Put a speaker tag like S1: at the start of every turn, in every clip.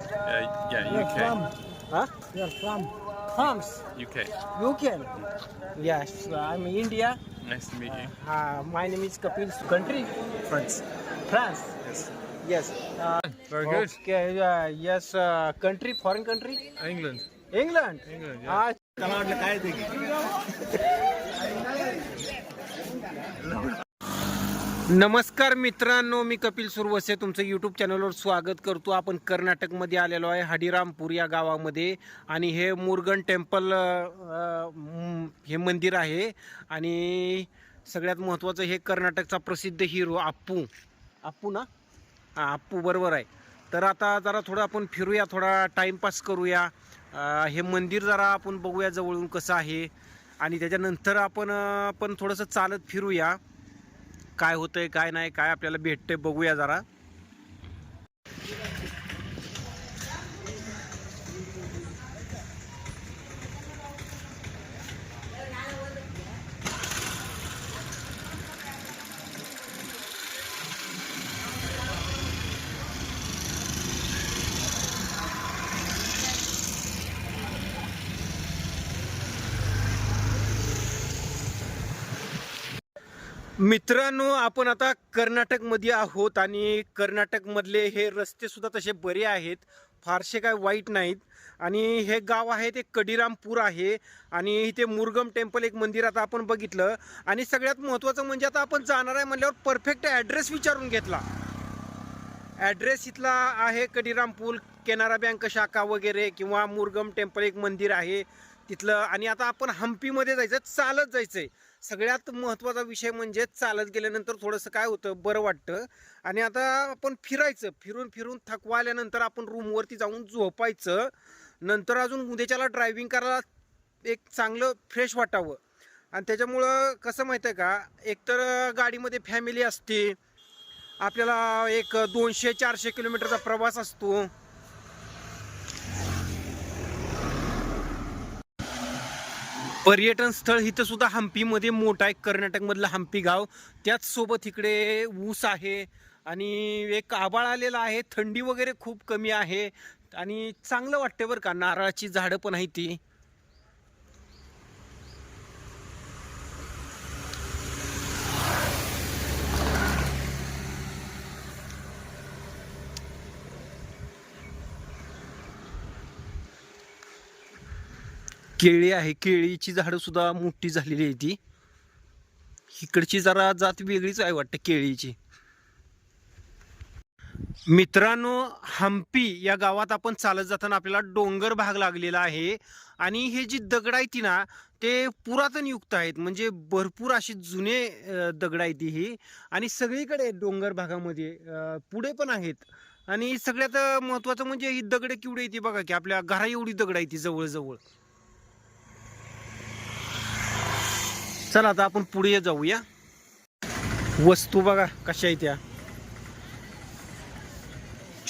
S1: Uh, yeah,
S2: You're
S1: UK.
S2: from?
S3: Huh?
S2: You're from France,
S1: UK.
S3: UK. Yes, I'm India.
S1: Nice to meet you.
S3: Uh, my name is Kapil. Country?
S1: France.
S3: France.
S1: Yes.
S3: Yes. Uh,
S1: Very good.
S3: Okay. Uh, yes. Uh, country. Foreign country.
S1: England.
S3: England.
S1: England, yeah.
S3: Ah, नमस्कार मित्रांनो मी कपिल सुरवसे तुमचं YouTube चॅनलवर स्वागत करतो. आपण कर्नाटकमध्ये आलेलो आहे हडिरामपूर या गावामध्ये. आणि हे मुरगन टेम्पल हे मंदिर आहे. आणि सगळ्यात महत्त्वाचं हे कर्नाटकचा प्रसिद्ध हिरो आप्पू आप्पू ना? हां आप्पू बरोबर आहे. तर आता जरा थोडं आपण फिरूया थोडा टाईमपास करूया. हे मंदिर जरा आपण बघूया जवळून कसं आहे. आणि त्याच्यानंतर आपण पण थोडंसं चालत फिरूया. काय होतंय काय नाही काय आपल्याला भेटतंय बघूया जरा. मित्रांनो आपण आता कर्नाटकमध्ये आहोत आणि कर्नाटकमधले हे रस्तेसुद्धा तसे बरे आहेत. फारसे काय वाईट नाहीत. आणि हे गाव आहे ते कडिरामपूर आहे आणि इथे मुरगम टेम्पल एक मंदिर आता आपण बघितलं. आणि सगळ्यात महत्त्वाचं म्हणजे आता आपण जाणार आहे म्हणल्यावर परफेक्ट ॲड्रेस विचारून घेतला. ॲड्रेस इथला आहे कडिरामपूर कॅनरा बँक शाखा वगैरे किंवा मुरगम टेम्पल एक मंदिर आहे तिथलं. आणि आता आपण हम्पीमध्ये जायचं चालत जायचं आहे सगळ्यात महत्त्वाचा विषय म्हणजे चालत गेल्यानंतर थोडंसं काय होतं बरं वाटतं. आणि आता आपण फिरायचं फिरून फिरून थकवा आल्यानंतर आपण रूमवरती जाऊन झोपायचं. नंतर अजून उद्याच्याला ड्रायव्हिंग करायला एक चांगलं फ्रेश वाटावं. आणि त्याच्यामुळं कसं माहिती आहे का एकतर गाडीमध्ये फॅमिली असते आपल्याला एक दोनशे चारशे किलोमीटरचा प्रवास असतो. पर्यटन स्थळ इथं सुद्धा हम्पीमध्ये मोठं आहे कर्नाटकमधलं हम्पी गाव. त्याचसोबत इकडे ऊस आहे आणि एक आबाळ आलेला आहे. थंडी वगैरे खूप कमी आहे. आणि चांगलं वाटते बरं का. नारळाची झाडं पण आहे ती. केळी आहे. केळीची झाडं सुद्धा मोठी झालेली आहे ती. इकडची जरा जात वेगळीच आहे वाटतं केळीची. मित्रांनो हम्पी या गावात आपण चालत जाताना आपल्याला डोंगर भाग लागलेला आहे. आणि हे जी दगड आहे ती ना ते पुरातन युक्त आहेत. म्हणजे भरपूर अशी जुने दगड आहेत ती ही. आणि सगळीकडे आहेत डोंगर भागामध्ये पुढे पण आहेत. आणि सगळ्यात महत्वाचं म्हणजे ही दगड केवढी येते बघा की आपल्या घरा एवढी दगड आहे ती जवळजवळ. चला आता आपण पुढे जाऊया. वस्तू बघा कशा आहेत त्या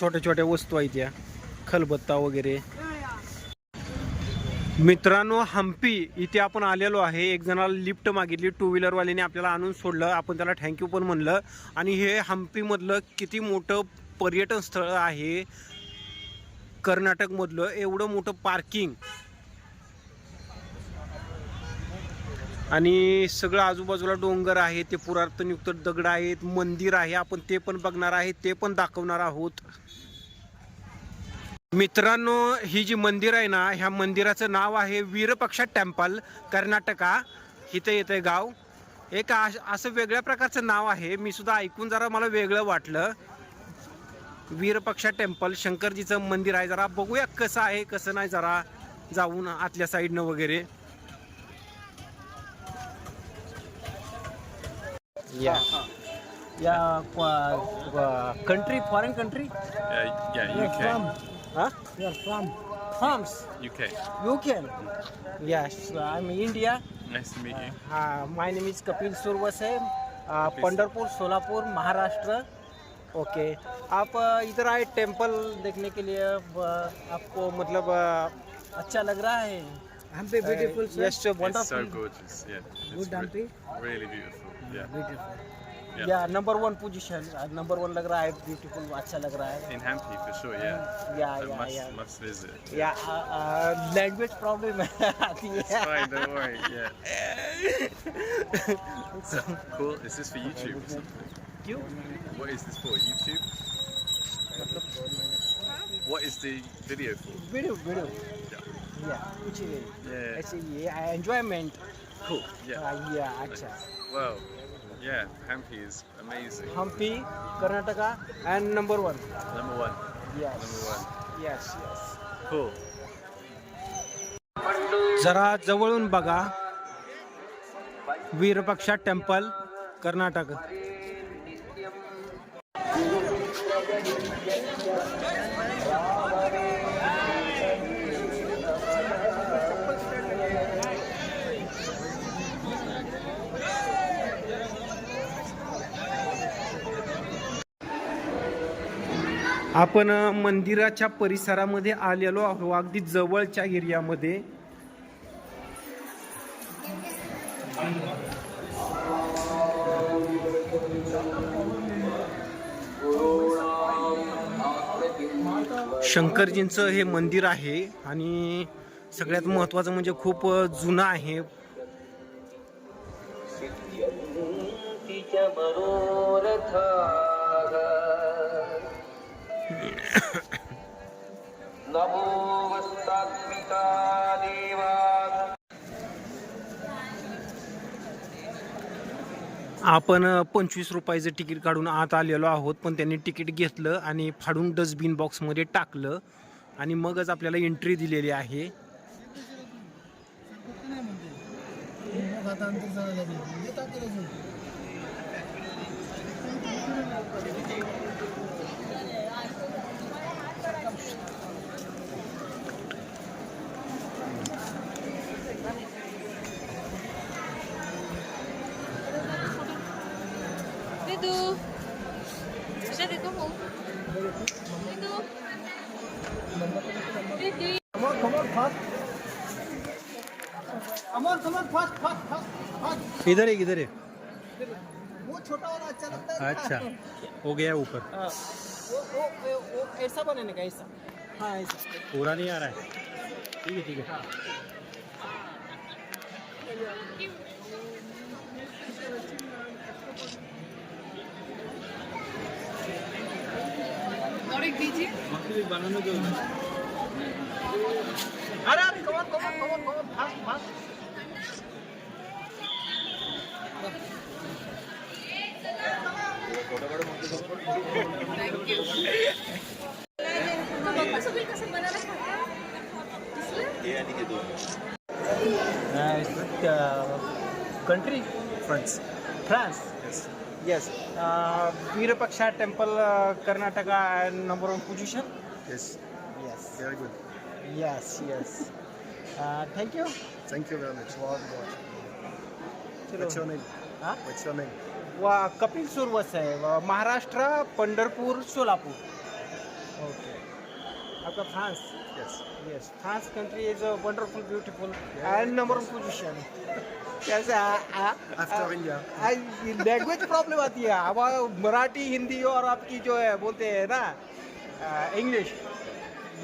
S3: छोट्या छोट्या वस्तू आहेत त्या खलबत्ता वगैरे. मित्रांनो हम्पी इथे आपण आलेलो आहे. एक जणाला लिफ्ट मागितली टू व्हीलरवाल्याने आपल्याला आणून सोडलं. आपण त्याला थँक्यू पण म्हणलं. आणि हे हम्पीमधलं किती मोठं पर्यटन स्थळ आहे. कर्नाटकमधलं एवढं मोठं पार्किंग आणि सगळं आजूबाजूला डोंगर आहे ते पुरातनयुक्त दगड आहेत मंदिर आहे आपण ते पण बघणार आहे ते पण दाखवणार आहोत. मित्रांनो ही जी मंदिर आहे ना ह्या मंदिराचं नाव आहे वीरपक्षा टेम्पल कर्नाटका. इथे येते गाव. एक असं वेगळ्या प्रकारचं नाव आहे. मी सुद्धा ऐकून जरा मला वेगळं वाटलं. वीरपक्षा टेम्पल शंकरजीचं मंदिर आहे. जरा बघूया कसं आहे कसं नाही जरा जाऊन आतल्या साईडनं वगैरे. Yeah. Yeah, country, foreign country?
S1: Uh, yeah, UK.
S2: from?
S3: Huh?
S2: You're from?
S3: France,
S1: UK.
S3: UK. Yes, I'm India.
S1: Nice to meet you.
S3: Uh, my name is Kapil Suravase uh, Pandharpur Solapur Maharashtra okay आप uh, इधर आए temple देखने के लिए uh, आपको मतलब uh, अच्छा लग रहा है
S2: Hampi beautiful, sir.
S3: Yes
S1: It's so
S3: wonderful
S1: gorgeous. Yeah. It's
S2: Good
S1: re-
S2: Hampi.
S1: Really beautiful. Yeah.
S2: Beautiful.
S1: Yeah.
S3: Yeah number one position number one लग रहा है ब्यूटीफुल अच्छा लग रहा है
S1: In Hampi for sure, yeah.
S3: या
S1: A
S3: या
S1: must,
S3: या
S1: must visit.
S3: या लैंग्वेज प्रॉब्लम आती
S1: It's
S3: है
S1: fine, don't worry. Yeah. So, cool. Is this for YouTube or something?
S3: क्यों
S1: What is this for? YouTube? What is the video for?
S3: Video video
S1: Yeah.
S3: कुछ नहीं
S1: Yeah.
S3: ऐसे ये enjoyment
S1: Cool. Yeah.
S3: या अच्छा
S1: Well, yeah. Hampi is amazing.
S3: Hampi Karnataka and number one
S1: Number one.
S3: Yes
S1: Number one.
S3: Yes yes
S1: Cool.
S3: जरा जवळून बघा वीरपक्षा temple Karnataka आपण मंदिराच्या परिसरामध्ये आलेलो आहो अगदी जवळच्या एरियामध्ये. शंकरजींचं हे मंदिर आहे आणि सगळ्यात महत्त्वाचं म्हणजे खूप जुनं आहे.
S4: तिच्या देवा
S3: आपण पंचवीस रुपयाचं तिकीट काढून आत आलेलो आहोत पण त्यांनी तिकीट घेतलं आणि फाडून डस्टबिन बॉक्समध्ये टाकलं आणि मगच आपल्याला एंट्री दिलेली आहे. इधर है इधर है
S2: वो छोटा वाला अच्छा लगता है।
S3: अच्छा हो गया ऊपर।
S2: हाँ, वो वो वो- ऐसा बनेगा का ऐसा। हाँ ऐसा।
S3: पूरा नहीं आ रहा है। ठीक है ठीक है।
S2: अरे अरे come on come on come on come on fast fast
S3: country. France
S1: Yes.
S3: Yes Virupaksha temple Karnataka number one position
S1: Yes.
S3: Yes
S1: Very good.
S3: Yes yes thank you
S1: Thank you very much.
S3: चलो
S1: What's your name?
S3: हाँ?
S1: What's your name?
S3: वा कपिल सुरवस है वा Maharashtra Pandharpur Solapur okay आपका
S1: Yes.
S3: Country is a wonderful, beautiful, and number one position. Yes, uh, uh,
S1: After
S3: uh,
S1: India.
S3: Language problem आती है अब मराठी हिंदी और आपकी जो है बोलते हैं ना इंग्लिश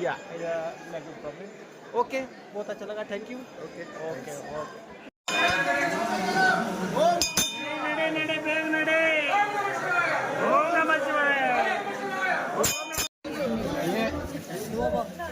S3: या लैंग्वेज प्रॉब्लम ओके बहुत अच्छा लगा thank you
S1: Okay.
S3: Okay. Okay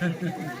S5: तिकडे.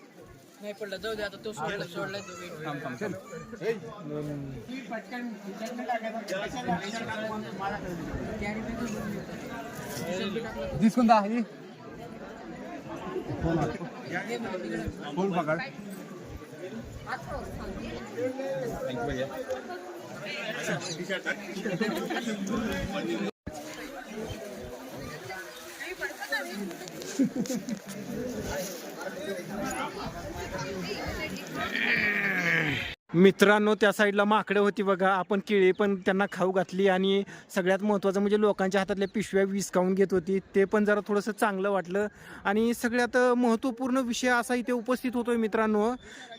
S2: नाही पडलं जाऊ दे आता तो सोडला सोडला तो
S3: वेट
S2: थांब थांब
S3: पटकन
S2: दिस कोणता आहे फ़ोन पकड Thank you.
S3: मित्रांनो त्या साईडला माकडं होती बघा. आपण केळी पण त्यांना खाऊ घातली आणि सगळ्यात महत्त्वाचं म्हणजे लोकांच्या हातातल्या पिशव्या विसकावून घेत होती. ते पण जरा थोडंसं चांगलं वाटलं. आणि सगळ्यात महत्त्वपूर्ण विषय असा इथे उपस्थित होतोय मित्रांनो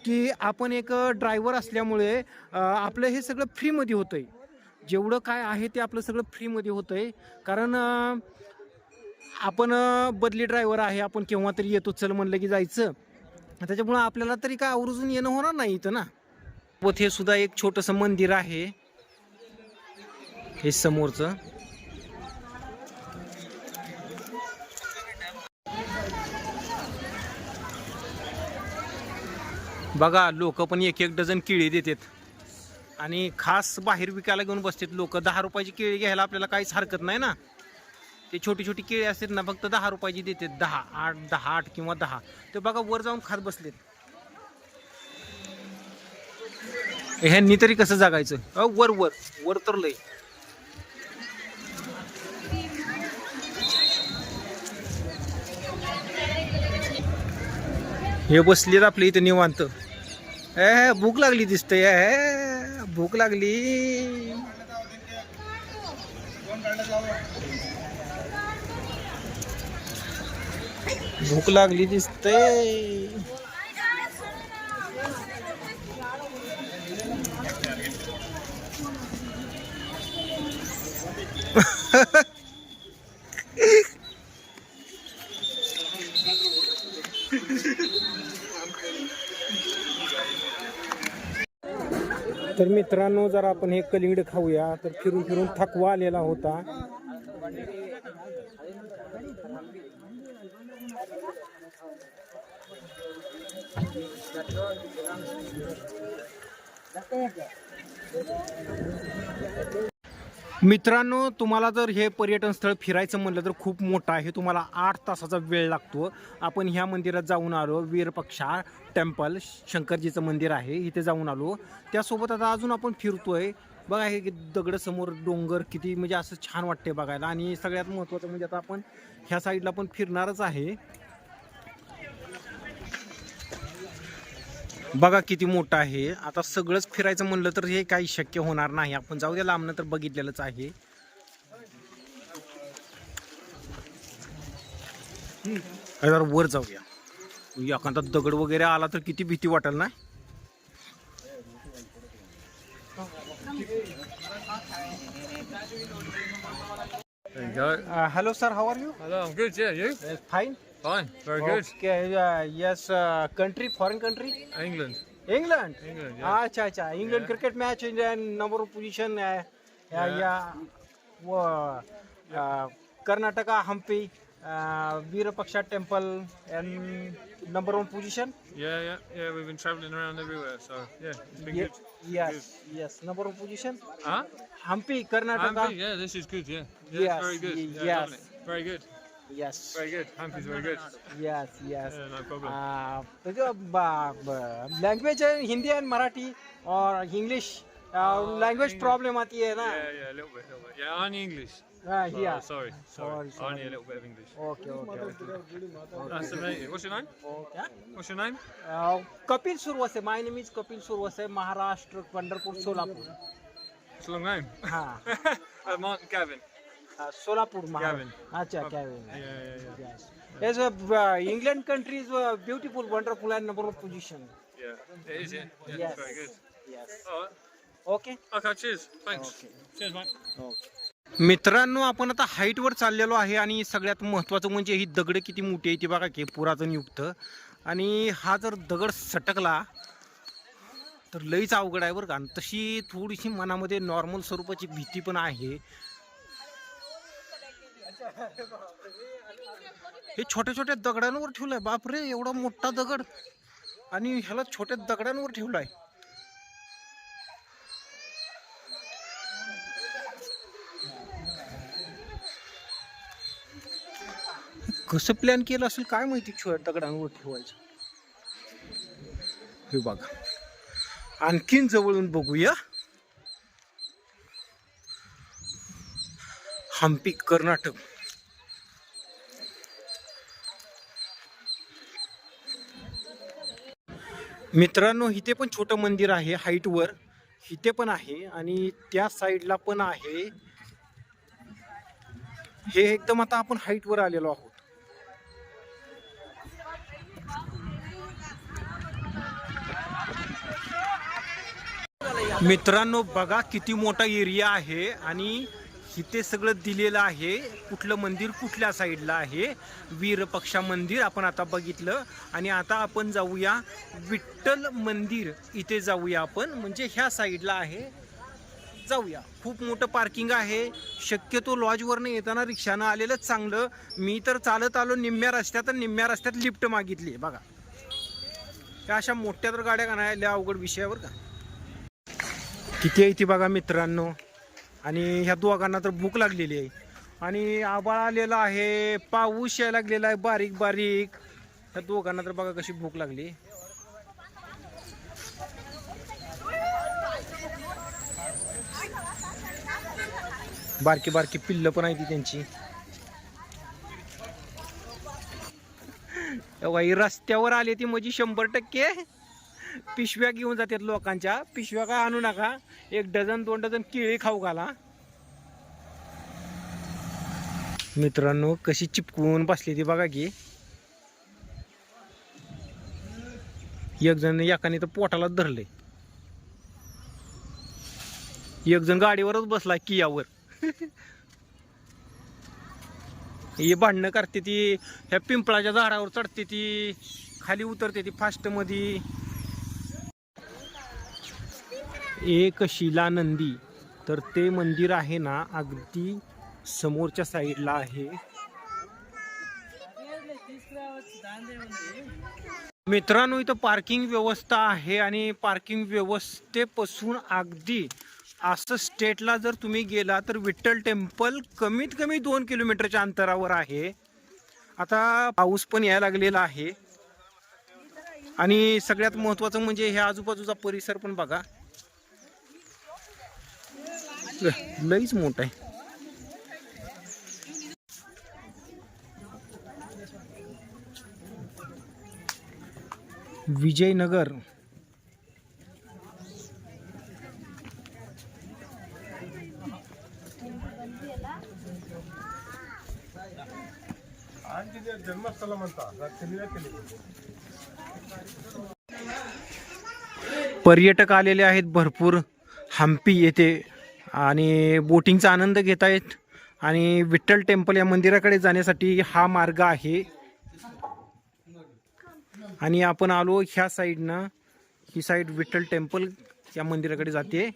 S3: की आपण एक ड्रायव्हर असल्यामुळे आपलं हे सगळं फ्रीमध्ये होतंय. जेवढं काय आहे ते आपलं सगळं फ्रीमध्ये होतंय. कारण आपण बदली ड्रायव्हर आहे. आपण केव्हा तरी येतो चल म्हणलं की जायचं. त्याच्यामुळं आपल्याला तरी काय आवर्जून येणं होणार नाही इथं ना. व हे सुद्धा एक छोटस मंदिर आहे. हे समोरचं. बघा लोक पण एक एक डझन केळी देतात. आणि खास बाहेर विकायला घेऊन बसतात लोक. दहा रुपयाची केळी घ्यायला आपल्याला काहीच हरकत नाही ना. ते छोटी छोटी केळी असतात ना फक्त दहा रुपयाची देतात. दहा आठ दहा आठ किंवा दहा. ते बघा वर जाऊन खात बसलेत. ह्यांनी तरी कसं जगायचं? अहो, वर वर. वर तर लय. हे बसलेत आपल्या इथे निवांत. ए भूक लागली दिसते ए, भूक लागली. भूक लागली दिसते तर मित्रांनो जर आपण हे कलिंगड खाऊया. तर फिरून फिरून थकवा आलेला होता. मित्रांनो तुम्हाला जर हे पर्यटन स्थळ फिरायचं म्हणलं तर खूप मोठं आहे. तुम्हाला आठ तासाचा वेळ लागतो. आपण ह्या मंदिरात जाऊन आलो. वीरपक्षा टेम्पल शंकरजीचं मंदिर आहे. इथे जाऊन आलो. त्यासोबत आता अजून आपण फिरतोय. बघा हे दगड समोर डोंगर किती म्हणजे असं छान वाटते बघायला. आणि सगळ्यात महत्त्वाचं म्हणजे आता आपण ह्या साईडला पण फिरणारच आहे. बघा किती मोठं आहे. आता सगळंच फिरायचं म्हणलं तर हे काही शक्य होणार नाही. आपण जाऊ द्या लांबनं तर बघितलेलंच आहे. जरा वर जाऊया. एखादा दगड वगैरे आला तर किती भीती वाटेल ना. Hello sir how are you
S6: you?
S3: Fine
S6: Fine, very good.
S3: Okay, uh, yes, uh, country, foreign country?
S6: England.
S3: England?
S6: England, yeah.
S3: Ah, cha, cha. England Yeah. cricket match in the number of position. Uh, yeah, yeah. Yeah. uh, Karnataka, Hampi, uh, Virupaksha temple and number one position.
S6: Yeah, yeah, yeah. We've been travelling around everywhere, so yeah, it's been good.
S3: Yes, yes, number one position.
S6: Huh?
S3: Hampi,
S6: Karnataka. Yeah, this is good. Yeah, yeah, it's very good. Yeah,
S3: yes.
S6: Very good.
S3: Yes
S6: Very good. Hampy's very good.
S3: Yes yes
S6: Yeah, no problem.
S3: Language है Hindi end Marathi और English language
S6: English.
S3: Problem आती है ना
S6: Yeah, yeah, a little bit, a little bit. Yeah, only English.
S3: Ah,
S6: Oh,
S3: here.
S6: sorry, sorry.
S3: Sorry,
S6: Only a little bit of English.
S3: Okay, okay, okay.
S6: Nice to meet you. What's your name?
S3: okay.
S6: What's your name?
S3: Uh, Kapil Suravase my name is Kapil Suravase Maharashtra Pandharpur Solapur
S6: It's a long name.
S3: हा
S6: uh, Mark Gavin.
S3: Solapur अच्छा Gavin
S6: as a
S3: England
S6: country is
S3: a
S6: beautiful wonderful and
S3: number
S6: of position
S3: मित्रांनो आपण आता हाईटवर चाललेलो आहे आणि सगळ्यात महत्वाचं म्हणजे ही दगड किती मोठी आहे ती बघा की पुरातनयुक्त आणि हा जर दगड सटकला तर लईच अवघड आहे बरं का. तशी थोडीशी मनामध्ये नॉर्मल स्वरूपाची भीती पण आहे. हे छोट्या छोट्या दगडांवर ठेवलाय. बापरे एवढा मोठा दगड. आणि ह्याला छोट्या दगडांवर ठेवलाय. कसं प्लॅन केलं असेल काय माहिती छोट्या दगडांवर ठेवायचं? हे बघा. आणखीन जवळून बघूया. हम्पी कर्नाटक. मित्रांनो इथे पण छोटं मंदिर आहे हाईटवर इथे पण आहे आणि त्या साईडला पण आहे. हे एकदम आता आपण हाईटवर आलेलो आहोत. मित्रांनो बघा किती मोठा एरिया आहे आणि इथे सगळं दिलेलं आहे. कुठलं मंदिर कुठल्या साईडला आहे? वीरपक्षा मंदिर आपण आता बघितलं. आणि आता आपण जाऊया विठ्ठल मंदिर. इथे जाऊया आपण. म्हणजे ह्या साईडला आहे. जाऊया. खूप मोठं पार्किंग आहे. शक्यतो लॉजवरनं येताना रिक्षानं आलेलं चांगलं. मी तर चालत आलो निम्म्या रस्त्यात आणि निम्म्या रस्त्यात लिफ्ट मागितली बघा. त्या अशा मोठ्या तर गाड्या का नाही अवघड विषयावर का? किती आहे ती बघा मित्रांनो? आणि ह्या दोघांना तर भूक लागलेली आहे. आणि आबाळ आलेला आहे. पाऊस यायला लागलेला आहे बारीक बारीक. ह्या दोघांना तर बघा कशी भूक लागली. बारकी बारकी पिल्ल पण आहे ती त्यांची रस्त्यावर आली ती म्हणजे शंभर टक्के. पिशव्या घेऊन जातात लोकांच्या. पिशव्या काय आणू नका. एक डझन दोन डझन केळी खाऊ घाला. मित्रांनो कशी चिपकून बसली ती बघा की. एक जण एकाने तर पोटालाच धरले एक जण गाडीवरच बसला कियावर. हे भांडणं करते ती. ह्या पिंपळाच्या झाडावर चढते ती. खाली उतरते ती फास्ट एक एक शिलानंदी. तर ते मंदिर आहे ना अगदी समोरच्या साईडला आहे. मित्रांनो इथं पार्किंग व्यवस्था आहे आणि पार्किंग व्यवस्थेपासून अगदी असं स्टेटला जर तुम्ही गेला तर विठ्ठल टेम्पल कमीत कमी दोन किलोमीटरच्या अंतरावर आहे. आता पाऊस पण यायला लागलेला आहे. आणि सगळ्यात महत्वाचं म्हणजे ह्या आजूबाजूचा परिसर पण बघा. लईच मोठा आहे. विजयनगर. पर्यटक आलेले आहेत भरपूर. हम्पी येथे आणि बोटिंगचा आनंद घेत आहेत आणि विठ्ठल टेम्पल या मंदिराकडे जाण्यासाठी हा मार्ग आहे. आणि आपण आलो ह्या साईडनं. ही साईड विठ्ठल टेम्पल या मंदिराकडे जाते.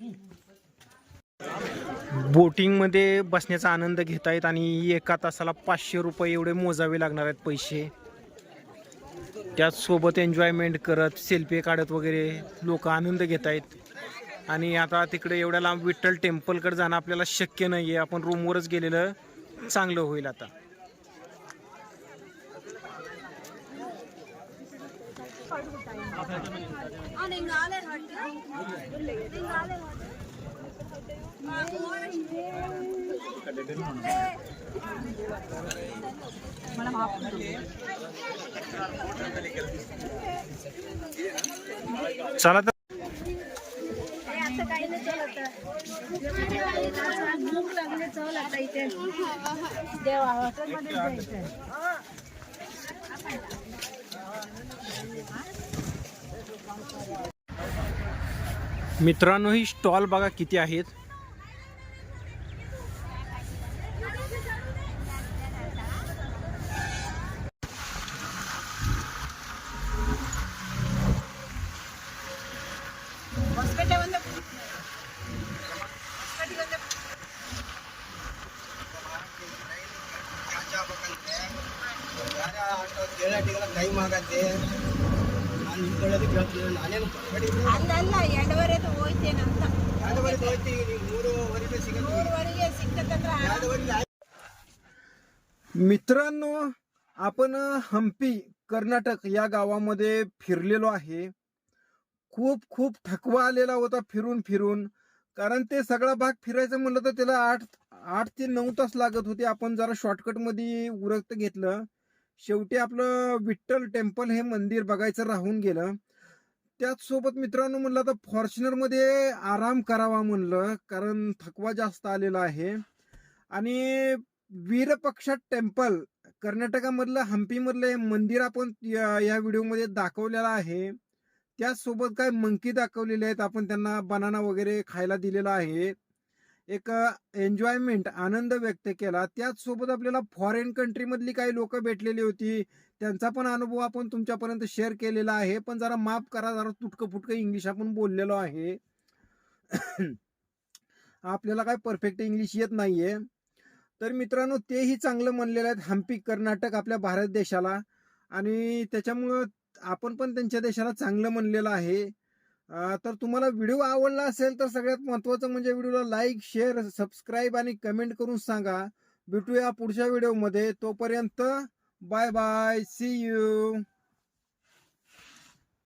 S3: बोटिंगमध्ये बसण्याचा आनंद घेत आहेत आणि एका तासाला पाचशे रुपये एवढे मोजावे लागणार आहेत पैसे. त्याचसोबत एन्जॉयमेंट करत सेल्फी काढत वगैरे लोक आनंद घेत आहेत आणि आता तिकडे एवढ्या लांब विठ्ठल टेम्पलकडे जाणं आपल्याला शक्य नाही आहे आपण रूमवरच गेलेलं चांगलं होईल आता. चला तर
S5: असं काही नाही भूक लागले इथे देवा हॉटेलमध्ये जायचं
S3: मित्रांनो ही स्टॉल बघा किती आहेत. मित्रांनो आपण हम्पी कर्नाटक या गावामध्ये फिरलेलो आहे. खूप खूप थकवा आलेला होता फिरून फिरून. कारण ते सगळा भाग फिरायचं म्हणलं तर त्याला आठ आठ ते नऊ तास लागत होते. आपण जरा शॉर्टकटमध्ये उरक्त घेतलं. शेवटी आपलं विठ्ठल टेम्पल हे मंदिर बघायचं राहून गेलं. त्याचसोबत मित्रांनो म्हणलं तर फॉर्च्युनरमध्ये आराम करावा म्हणलं. कारण थकवा जास्त आलेला आहे. आणि वीरपक्ष टेम्पल कर्नाटकामधलं हम्पीमधलं हे मंदिर आपण या या व्हिडिओमध्ये दाखवलेलं आहे. त्याचसोबत काय मंकी दाखवलेले आहेत आपण त्यांना बनाना वगैरे खायला दिलेला आहे. एक एन्जॉयमेंट आनंद व्यक्त केला. त्याचसोबत आपल्याला फॉरेन कंट्रीमधली काही लोक भेटलेली होती. त्यांचा पण अनुभव आपण तुमच्यापर्यंत शेअर केलेला आहे. पण जरा माफ करा जरा तुटकं फुटकं इंग्लिश आपण बोललेलो आहे. आपल्याला काय परफेक्ट इंग्लिश येत नाहीये. तर मित्रांनो तेही चांगलं म्हणलेलं आहेत. हम्पी कर्नाटक आपल्या भारत देशाला. आणि त्याच्यामुळं आपण पण त्यांच्या देशाला चांगलं म्हणलेलं आहे. तर तुम्हाला व्हिडिओ आवडला असेल तर सगळ्यात महत्त्वाचं म्हणजे व्हिडिओला लाईक शेअर सबस्क्राईब आणि कमेंट करून सांगा. भेटूया पुढच्या व्हिडिओमध्ये. तोपर्यंत बाय बाय. C you